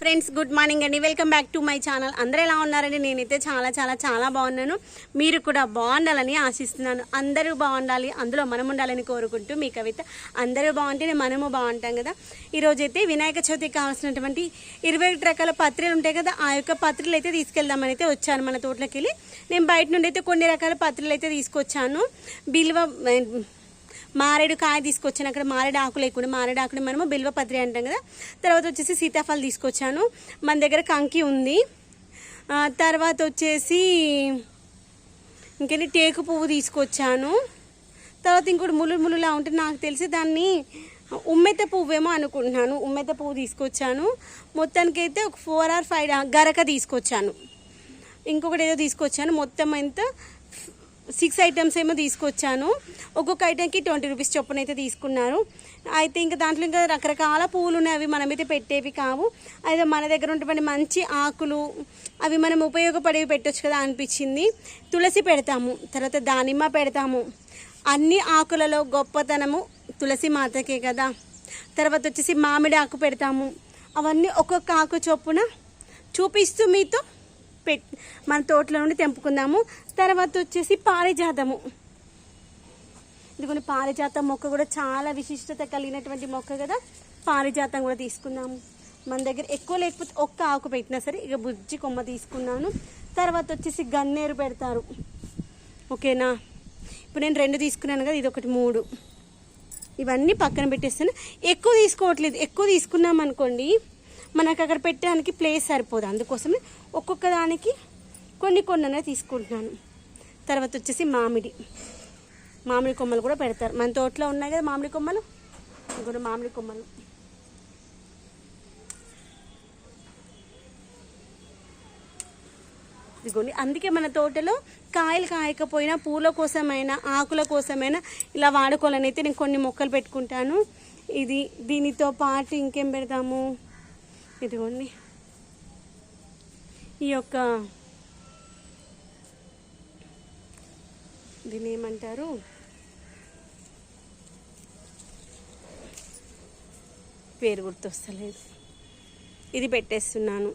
Friends good morning అండి. Welcome back to my channel. అందరూ ఎలా ఉన్నారండి? నేనైతే చాలా చాలా చాలా బాగున్నాను. మీరు కూడా బాగుండాలని ఆశిస్తున్నాను. అందరూ బాగుండాలి. అందులో మనం ఉండాలని కోరుకుంటూ మీ కవిత అందరూ బాగుంటేనే మనము బాగుంటాం కదా. ఈరోజైతే వినాయక చవితికి కావాల్సినటువంటి ఇరవై ఒకటి రకాల పత్రికలు ఉంటాయి కదా ఆ యొక్క పత్రికలు అయితే తీసుకెళ్దామని అయితే వచ్చాను మన తోటలోకి వెళ్ళి. నేను బయట నుండి అయితే కొన్ని రకాల పత్రికలు అయితే తీసుకొచ్చాను. బిల్వ మారేడు కాయ తీసుకొచ్చాను. అక్కడ మారేడు ఆకు లేకుండా మారేడు ఆకుని మనము బిల్వపత్రి అంటాం కదా. తర్వాత వచ్చేసి సీతాఫలం తీసుకొచ్చాను. మన దగ్గర కంకి ఉంది. తర్వాత వచ్చేసి ఇంకేంటి టేకు పువ్వు తీసుకొచ్చాను. తర్వాత ఇంకోటి ములు ములులా ఉంటే నాకు తెలిసి దాన్ని ఉమ్మెత్త పువ్వేమో అనుకుంటున్నాను. ఉమ్మెత్త పువ్వు తీసుకొచ్చాను. మొత్తానికైతే ఒక ఫోర్ ఆర్ ఫైవ్ గరక తీసుకొచ్చాను. ఇంకొకటి ఏదో తీసుకొచ్చాను. మొత్తం ఎంత? సిక్స్ ఐటమ్స్ ఏమో తీసుకొచ్చాను. ఒక్కొక్క ఐటెంకి ట్వంటీ రూపీస్ చొప్పున అయితే తీసుకున్నారు. అయితే ఇంకా దాంట్లో ఇంకా రకరకాల పువ్వులు ఉన్నాయి. అవి మనమైతే పెట్టేవి కావు. అయితే మన దగ్గర ఉన్నటువంటి మంచి ఆకులు అవి మనం ఉపయోగపడేవి పెట్టొచ్చు కదా అనిపించింది. తులసి పెడతాము. తర్వాత దానిమ్మ పెడతాము. అన్ని ఆకులలో గొప్పతనము తులసి మాతకే కదా. తర్వాత వచ్చేసి మామిడి ఆకు పెడతాము. అవన్నీ ఒక్కొక్క ఆకు చొప్పున చూపిస్తూ మీతో మన తోటలో నుండి తెంపుకుందాము. తర్వాత వచ్చేసి పారిజాతము. ఇదిగోని పారిజాతం మొక్క కూడా చాలా విశిష్టత కలిగినటువంటి మొక్క కదా. పారిజాతం కూడా తీసుకున్నాము మన దగ్గర ఎక్కువ లేకపోతే ఒక్క ఆకు పెట్టినా సరే ఇక బుజ్జి కొమ్మ తీసుకున్నాను. తర్వాత వచ్చేసి గన్నేరు పెడతారు. ఓకేనా? ఇప్పుడు నేను రెండు తీసుకున్నాను కదా ఇది ఒకటి మూడు. ఇవన్నీ పక్కన పెట్టేస్తాను. ఎక్కువ తీసుకోవట్లేదు. ఎక్కువ తీసుకున్నాం అనుకోండి మనకు అక్కడ పెట్టడానికి ప్లేస్ సరిపోదు. అందుకోసమే ఒక్కొక్క దానికి కొన్ని కొన్ని తీసుకుంటున్నాను. తర్వాత వచ్చేసి మామిడి. మామిడి కొమ్మలు కూడా పెడతారు. మన తోటలో ఉన్నాయి కదా మామిడి కొమ్మలు? ఇంకొక మామిడి కొమ్మలు. ఇదిగోండి. అందుకే మన తోటలో కాయలు కాయకపోయినా పూల కోసమైనా ఆకుల కోసమైనా ఇలా వాడుకోవాలని అయితే నేను కొన్ని మొక్కలు పెట్టుకుంటాను. ఇది దీనితో పాటు ఇంకేం పెడతాము? ఇదిగోండి. ఈ యొక్క దీన్ని ఏమంటారు? పేరు గుర్తొస్తలేదు. ఇది పెట్టేస్తున్నాను.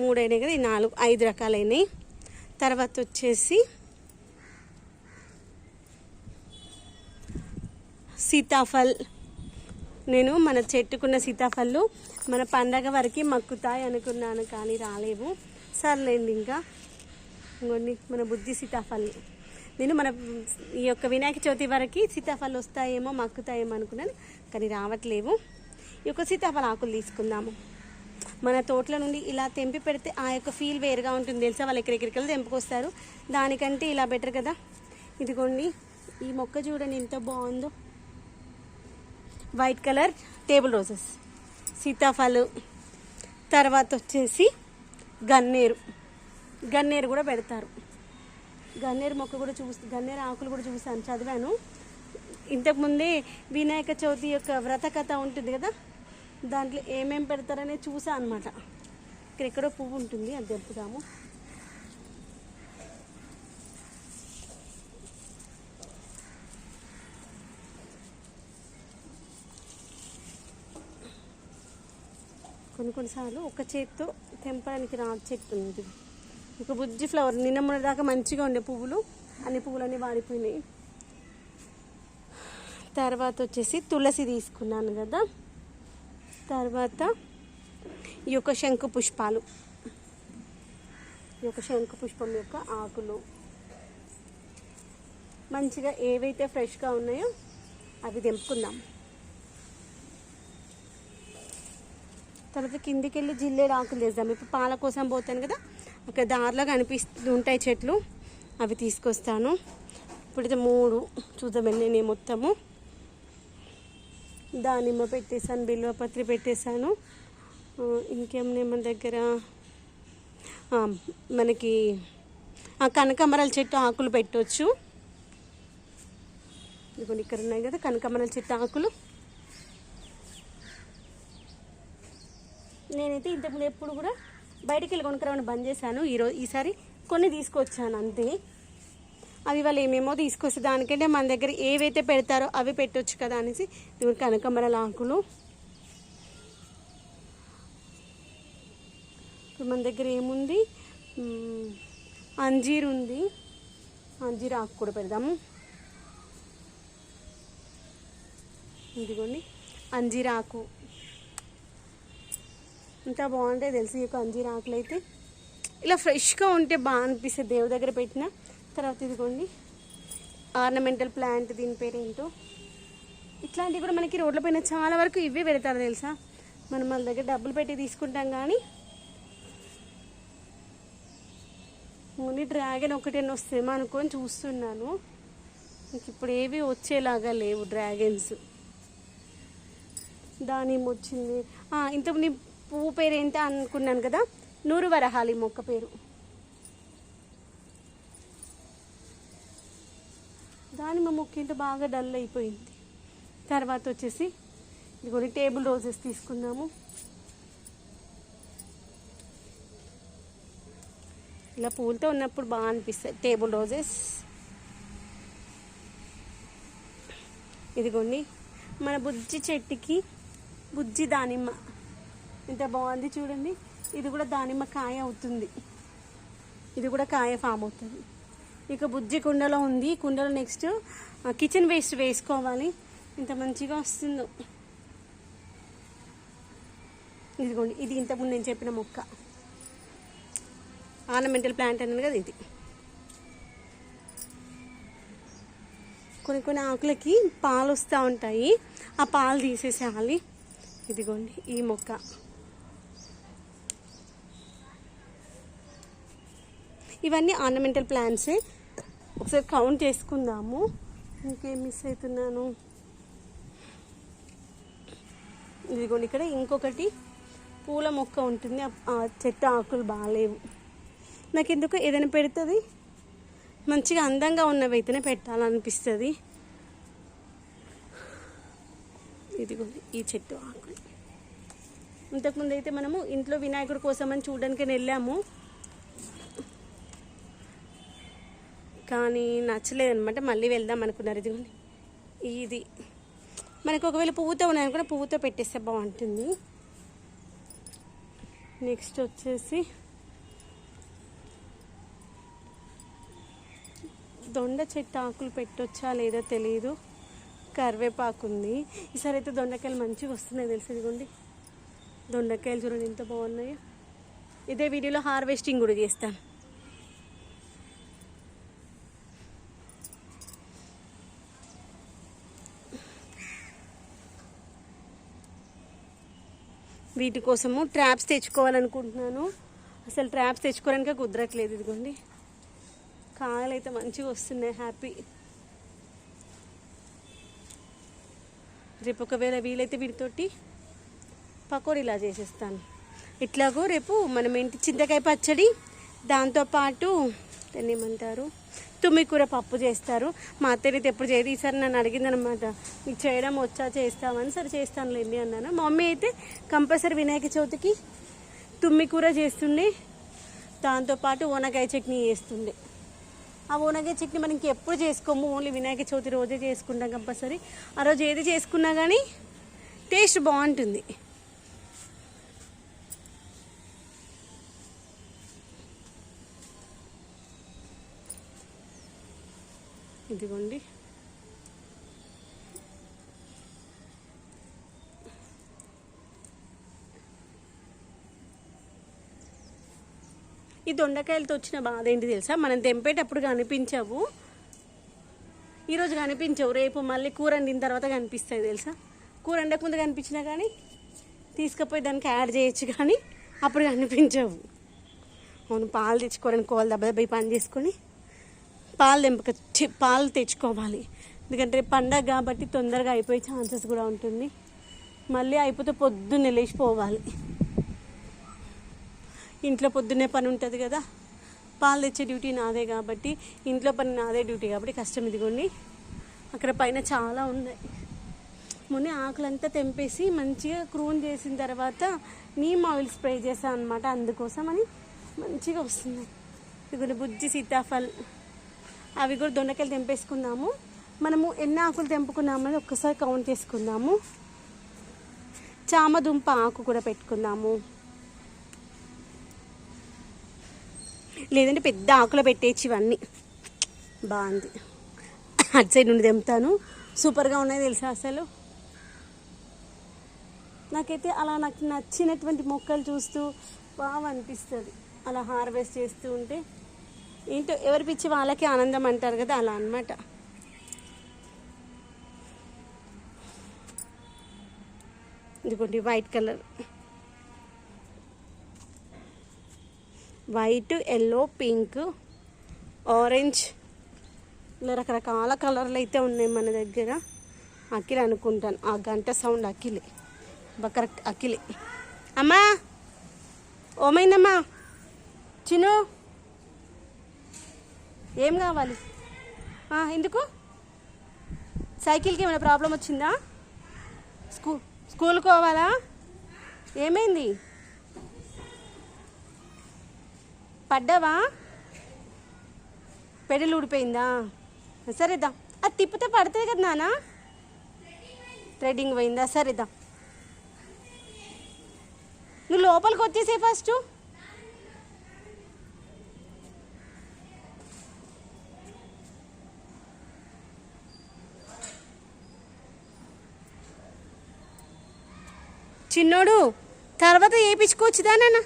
మూడైనాయి కదా ఈ నాలుగు ఐదు రకాలైనవి తర్వాత వచ్చేసి సీతాఫల్ నేను మన చెట్టుకున్న సీతాఫళ్ళు మన పండగ వరకు మక్కుతాయి అనుకున్నాను కానీ రాలేవు. సర్లేండి ఇంకా. ఇంకొన్ని మన బుద్ధి సీతాఫళ్ళు. నేను మన ఈ యొక్క వినాయక చవితి వరకు సీతాఫలం వస్తాయేమో మక్కుతాయేమో అనుకున్నాను కానీ రావట్లేవు. ఈ యొక్క సీతాఫల ఆకులు తీసుకుందాము. మన తోటల నుండి ఇలా తెంపి పెడితే ఆ యొక్క ఫీల్ వేరుగా ఉంటుంది తెలుసా? వాళ్ళు ఎక్కడెక్కడికి తెంపుకొస్తారు. దానికంటే ఇలా బెటర్ కదా. ఇదిగోండి ఈ మొక్క చూడండి ఎంత బాగుందో. White colour table roses. సీతాఫలు. తర్వాత వచ్చేసి గన్నేరు. గన్నేరు కూడా పెడతారు. గన్నేరు మొక్క కూడా చూసి గన్నేరు ఆకులు కూడా చూసాను చదివాను. ఇంతకుముందే వినాయక చవితి యొక్క వ్రత కథ ఉంటుంది కదా దాంట్లో ఏమేం పెడతారనే చూసా అనమాట ఇక్కడ ఎక్కడో పువ్వు ఉంటుంది అది తెంపుదాము కొన్ని కొన్నిసార్లు ఒక చేత్తో తెంపడానికి రా చెట్టు ఉంది. ఒక బుజ్జి ఫ్లవర్ నిన్న దాకా మంచిగా ఉండే పువ్వులు అన్ని పువ్వులన్నీ వాడిపోయినాయి. తర్వాత వచ్చేసి తులసి తీసుకున్నాను కదా. తర్వాత ఈ యొక్క శంకు పుష్పాలు. ఈ యొక్క శంకు పుష్పం యొక్క ఆకులు. మంచిగా ఏవైతే ఫ్రెష్గా ఉన్నాయో అవి తెంపుకుందాం. తర్వాత కిందికి వెళ్ళి జిల్లేడు ఆకులు తెద్దాం ఇప్పుడు పాల కోసం పోతాను కదా అక్కడ దారిలో కనిపిస్తూ ఉంటాయి చెట్లు. అవి తీసుకొస్తాను. ఇప్పుడైతే మూడు చూద్దామండి నేను మొత్తము. దానిమ్మ పెట్టేశాను బిల్వపత్రి పెట్టేశాను. ఇంకేమన్నా మన దగ్గర? మనకి ఆ కనకాంబరాల చెట్టు ఆకులు పెట్టవచ్చు ఇదిగోండి ఇక్కడ ఉన్నాయి కదా కనకమరాల చెట్టు ఆకులు. నేనైతే ఇంతకుముందు ఎప్పుడు కూడా బయటికి వెళ్ళి కొనుక్కరావడం బంద్ చేశాను. ఈరోజు ఈసారి కొన్ని తీసుకొచ్చాను అంతే. అవి వాళ్ళు ఏమేమో తీసుకొస్తే దానికంటే మన దగ్గర ఏవైతే పెడతారో అవి పెట్టొచ్చు కదా అనేసి ఇవి కనకమరాల ఆకులు ఇప్పుడు మన దగ్గర ఏముంది? అంజీర్ ఉంది. అంజీర్ ఆకు కూడా పెడదాము ఇదిగోండి అంజీర్ ఆకు. ఎంత బాగుంటాయి తెలిసి ఈ యొక్క ఆకులు అయితే ఇలా ఫ్రెష్గా ఉంటే బాగా అనిపిస్తుంది దేవుడి దగ్గర పెట్టిన తర్వాత ఇదిగోండి. ఆర్నమెంటల్ ప్లాంట్ దీని పేరు ఏంటో ఇట్లాంటివి కూడా మనకి రోడ్ల పైన చాలా వరకు ఇవే పెడతారు తెలుసా? మనం వాళ్ళ దగ్గర డబ్బులు పెట్టి తీసుకుంటాం కానీ ఓన్లీ డ్రాగన్ ఒకటేనా వస్తేమో అనుకొని చూస్తున్నాను. ఇంక ఇప్పుడు ఏవి వచ్చేలాగా లేవు డ్రాగన్స్. దానిమ్మ వచ్చింది ఇంతకు పువ్వు పేరు ఏంటి అనుకున్నాను కదా? నూరు వరహాలి మొక్క పేరు. దానిమ్మ మొక్క ఏంటో బాగా డల్ అయిపోయింది. తర్వాత వచ్చేసి ఇదిగోని టేబుల్ రోజెస్ తీసుకుందాము. ఇలా పూలతో ఉన్నప్పుడు బాగా అనిపిస్తాయి టేబుల్ రోజెస్. ఇదిగోండి మన బుజ్జి చెట్టుకి బుజ్జి దానిమ్మ ఇంత బాగుంది చూడండి. ఇది కూడా దానిమ్మ కాయ అవుతుంది. ఇది కూడా కాయ ఫామ్ అవుతుంది. ఇక బుజ్జి కుండలో ఉంది. కుండలో నెక్స్ట్ కిచెన్ వేస్ట్ వేసుకోవాలి. ఇంత మంచిగా వస్తుందో. ఇదిగోండి ఇది ఇంతకుముందు నేను చెప్పిన మొక్క. ఆర్నమెంటల్ ప్లాంట్ అన్నాను కదా ఇది. కొన్ని కొన్ని ఆకులకి పాలు వస్తూ ఉంటాయి. ఆ పాలు తీసేసేయాలి. ఇదిగోండి ఈ మొక్క. ఇవన్నీ ఆర్నమెంటల్ ప్లాంట్సే ఒకసారి కౌంట్ చేసుకుందాము. ఇంకేం మిస్ అవుతున్నాను? ఇదిగోండి ఇక్కడ ఇంకొకటి పూల మొక్క ఉంటుంది. ఆ- చెట్టు ఆకులు బాగాలేవు. నాకు ఎందుకు ఏదైనా పెడుతుంది? మంచిగా అందంగా ఉన్నవి అయితేనే పెట్టాలనిపిస్తుంది. ఇదిగోండి ఈ చెట్టు ఆకులు. ఇంతకుముందు అయితే మనము ఇంట్లో వినాయకుడి కోసం అని చూడడానికి వెళ్ళాము. కానీ నచ్చలేదు అనమాట మళ్ళీ వెళ్దాం అనుకున్నారు. ఇదిగోండి. ఇది. మనకు ఒకవేళ పువ్వుతో ఉన్నాయనుకున్న పువ్వుతో పెట్టేస్తే బాగుంటుంది. నెక్స్ట్ వచ్చేసి దొండ చెట్టు ఆకులు పెట్టొచ్చా లేదో తెలియదు కరివేపాకు ఉంది. ఈసారి అయితే దొండకాయలు మంచిగా వస్తున్నాయి తెలుసు ఇదిగోండి. దొండకాయలు చూడండి ఎంత బాగున్నాయో. ఇదే వీడియోలో హార్వెస్టింగ్ కూడా చేస్తాను. వీటి కోసము ట్రాప్స్ తెచ్చుకోవాలనుకుంటున్నాను. అసలు ట్రాప్స్ తెచ్చుకోవడానికి కుదరట్లేదు ఇదిగోండి. కాయలు అయితే మంచిగా వస్తున్నాయి హ్యాపీ. రేపు ఒకవేళ వీలైతే వీటితోటి పకోడీ ఇలా చేసేస్తాను. ఇట్లాగో రేపు మనం ఏంటి చింతకాయ పచ్చడి దాంతోపాటు దాన్ని ఏమంటారు? తుమ్మికూర పప్పు చేస్తారు. మా అత్తయ్య ఎప్పుడు చేయదు. ఈసారి నన్ను అడిగిందనమాట నీకు చేయడం వచ్చా? చేస్తామని సరే చేస్తానులేండి అన్నాను. మా మమ్మీ అయితే కంపల్సరీ వినాయక చవితికి తుమ్మికూర చేస్తుండే. దాంతోపాటు ఓనకాయ చట్నీ చేస్తుండే. ఆ ఓనకాయ చట్నీ మనం ఎప్పుడు చేసుకోము. ఓన్లీ వినాయక చవితి రోజే చేసుకుంటాం కంపల్సరీ. ఆ రోజు ఏది చేసుకున్నా కానీ టేస్ట్ బాగుంటుంది. ఇదిగోండి. ఈ దొండకాయలతో వచ్చిన బాధ ఏంటి తెలుసా? మనం తెంపేటప్పుడు కనిపించవు. ఈరోజు కనిపించవు. రేపు మళ్ళీ కూర వండిన తర్వాత కనిపిస్తాయి తెలుసా? కూర వండక ముందు కనిపించినా కానీ తీసుకుపోయి దానికి యాడ్ చేయొచ్చు కానీ అప్పుడు కనిపించవు. అవును పాలు తెచ్చుకోవడానికి కోళ్ళు దెబ్బ దెబ్బ పని చేసుకొని పాలు తెంపక పాలు తెచ్చుకోవాలి. ఎందుకంటే పండగ కాబట్టి తొందరగా అయిపోయే ఛాన్సెస్ కూడా ఉంటుంది. మళ్ళీ అయిపోతే పొద్దున్నే లేచిపోవాలి. ఇంట్లో పొద్దున్నే పని ఉంటుంది కదా. పాలు తెచ్చే డ్యూటీ నాదే కాబట్టి ఇంట్లో పని నాదే డ్యూటీ కాబట్టి కష్టం ఇదిగోండి. అక్కడ పైన చాలా ఉన్నాయి. మొన్న ఆకులంతా తెంపేసి మంచిగా క్రూన్ చేసిన తర్వాత నీమ్ ఆయిల్ స్ప్రే చేశాను అనమాట అందుకోసం అని మంచిగా వస్తుంది ఇదిగోండి బుజ్జి సీతాఫల్. అవి కూడా దొండకాయలు తెంపేసుకుందాము. మనము ఎన్ని ఆకులు తెంపుకున్నామని ఒక్కసారి కౌంట్ చేసుకుందాము. చామదుంప ఆకు కూడా పెట్టుకుందాము. లేదంటే పెద్ద ఆకులో పెట్టేచ్చి ఇవన్నీ. బాగుంది. అటు సైడ్ నుండి తెంపుతాను. సూపర్గా ఉన్నాయి తెలుసా అసలు? నాకైతే అలా నాకు నచ్చినటువంటి మొక్కలు చూస్తూ బాగా అనిపిస్తుంది. అలా హార్వెస్ట్ చేస్తూ ఉంటే ఏంటో ఎవరి పిచ్చి వాళ్ళకి ఆనందం అంటారు కదా అలా అన్నమాట. ఇదిగోండి white colour. White yellow pink orange ఇలా రకరకాల కలర్లు అయితే ఉన్నాయి మన దగ్గర. అఖిల్ అనుకుంటాను. ఆ గంట సౌండ్ అఖిలే. బా కరెక్ట్ అఖిలే. అమ్మా! ఓమైందమ్మా! చిను ఏం కావాలి? ఎందుకు? సైకిల్కి ఏమైనా ప్రాబ్లం వచ్చిందా? స్కూ స్కూల్కి పోవాలా? ఏమైంది? పడ్డావా? పెడలు ఊడిపోయిందా? సరేదా అది తిప్పితే పడుతుంది కదా నాన్న. థ్రెడ్డింగ్ పోయిందా? సరేదా నువ్వు లోపలికి వచ్చేసే ఫస్ట్. చిన్నోడు తర్వాత వేయించుకోవచ్చుదా నాన్న.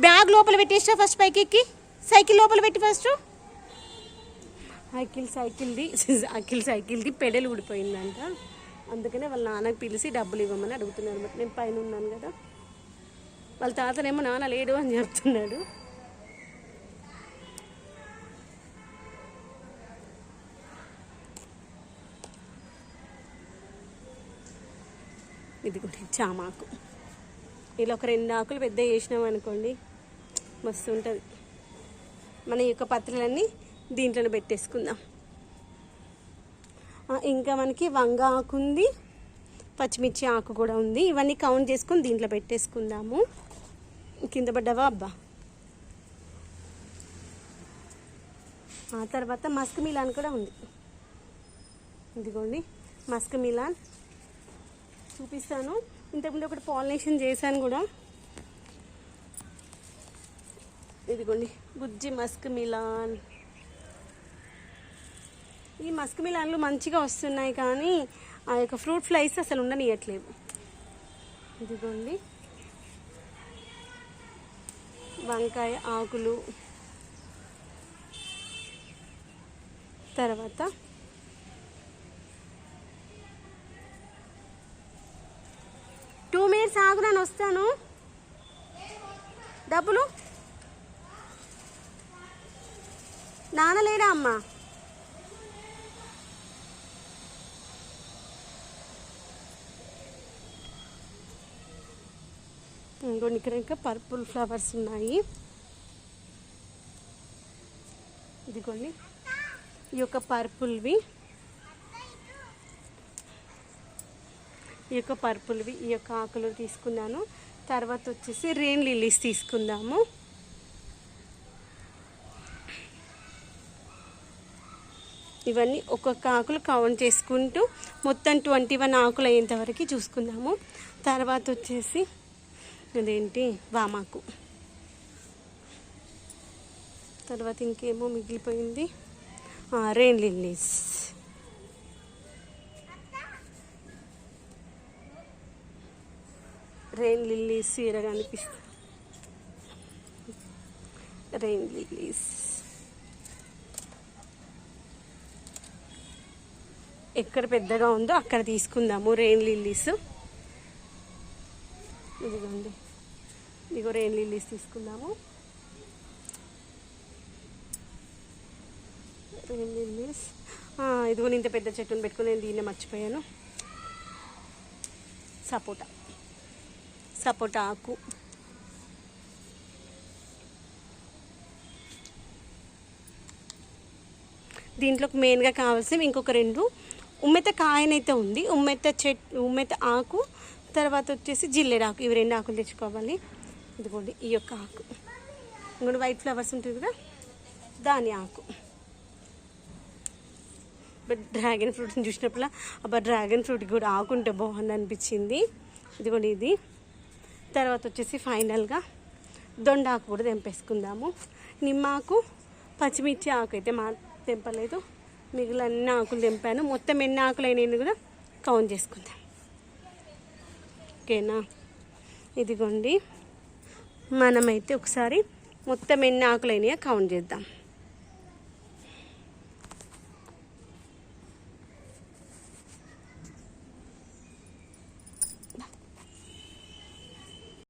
బ్యాగ్ లోపల పెట్టేసా ఫస్ట్ పైకి ఎక్కి సైకిల్ లోపల పెట్టి ఫస్ట్ అఖిల్ సైకిల్ది అఖిల్ సైకిల్ది పెడలు ఊడిపోయిందంట. అందుకనే వాళ్ళ నాన్నకి పిలిచి డబ్బులు ఇవ్వమని అడుగుతున్నారు. అనమాట నేను పైన ఉన్నాను కదా. వాళ్ళ తాతనేమో నాన్న లేడు అని చెప్తున్నాడు. ఇది కూడా చామాకు. ఇలా ఒక రెండు ఆకులు పెద్ద వేసినాం అనుకోండి మస్తు ఉంటుంది. మన యొక్క పత్రులన్నీ దీంట్లోనే పెట్టేసుకుందాం. ఇంకా మనకి వంగ ఆకు ఉంది పచ్చిమిర్చి ఆకు కూడా ఉంది. ఇవన్నీ కౌంట్ చేసుకొని దీంట్లో పెట్టేసుకుందాము. కింద పడ్డావా? అబ్బా. ఆ తర్వాత మస్క్ మిలాన్ కూడా ఉంది. ఇదిగోండి మస్క్ మిలాన్ చూపిస్తాను. ఇంతకుముందు ఒకటి పాలినేషన్ చేశాను కూడా. ఇదిగోండి గుజ్జి మస్క్ మిలాన్. ఈ మస్క్ మిలాన్లు మంచిగా వస్తున్నాయి కానీ ఆ యొక్క ఫ్రూట్ ఫ్లైస్ అసలు ఉండనియట్లేవు ఇదిగోండి వంకాయ ఆకులు. తర్వాత టూ మినిట్స్ ఆగు నేను వస్తాను. డబ్బులు? నాన్న లేడా అమ్మ? ఇంకొన్ని ఇక్కడ ఇంకా పర్పుల్ ఫ్లవర్స్ ఉన్నాయి. ఇదిగోండి. ఈ యొక్క పర్పుల్వి ఈ యొక్క పర్పుల్వి ఈ యొక్క ఆకులు తీసుకున్నాను. తర్వాత వచ్చేసి రెయిన్ లిల్లీస్ తీసుకుందాము. ఇవన్నీ ఒక్కొక్క ఆకులు కౌంట్ చేసుకుంటూ మొత్తం ట్వంటీ వన్ ఆకులు అయ్యేంత వరకు చూసుకుందాము. తర్వాత వచ్చేసి అదేంటి వామాకు. తర్వాత ఇంకేమో మిగిలిపోయింది. రెయిన్ లిల్లీస్ రెయిన్ లిల్లీస్ ఎరగా అనిపిస్తుంది రెయిన్ లిల్లీస్ ఎక్కడ పెద్దగా ఉందో అక్కడ తీసుకుందాము రెయిన్ లిల్లీస్ ఇదిగోండి. ఇదిగో రెయిన్ లిల్లీస్ తీసుకుందాము. రెయిన్ లిల్లీస్ ఇదిగో ఇంత పెద్ద చెట్టుని పెట్టుకుని నేను దీన్నే మర్చిపోయాను. సపోటా. సపోటా ఆకు. దీంట్లోకి మెయిన్గా కావాల్సినవి ఇంకొక రెండు. ఉమ్మెత్త కాయనైతే ఉంది. ఉమ్మెత్త చెట్ ఉమ్మెత్త ఆకు. తర్వాత వచ్చేసి జిల్లేడు ఆకు. ఇవి రెండు ఆకులు తెచ్చుకోవాలి. ఇదిగోండి ఈ యొక్క ఆకు. ఇంకోటి వైట్ ఫ్లవర్స్ ఉంటుంది కదా? దాని ఆకు. బట్ డ్రాగన్ ఫ్రూట్ని చూసినప్పుడు అబ్బా డ్రాగన్ ఫ్రూట్ కూడా ఆకుంటే బాగుంది అనిపించింది. ఇదిగోండి ఇది. తర్వాత వచ్చేసి ఫైనల్గా దొండాకు కూడా తెంపేసుకుందాము. నిమ్మాకు పచ్చిమిర్చి ఆకు అయితే మా తెంపలేదు. మిగిలిన ఆకులు తెంపాను. మొత్తం ఎన్ని ఆకులు అయినాయి కూడా కౌంట్ చేసుకుందాం. ఓకేనా? ఇదిగోండి. మనమైతే ఒకసారి మొత్తం ఎన్ని ఆకులు అయినాయో కౌంట్ చేద్దాం.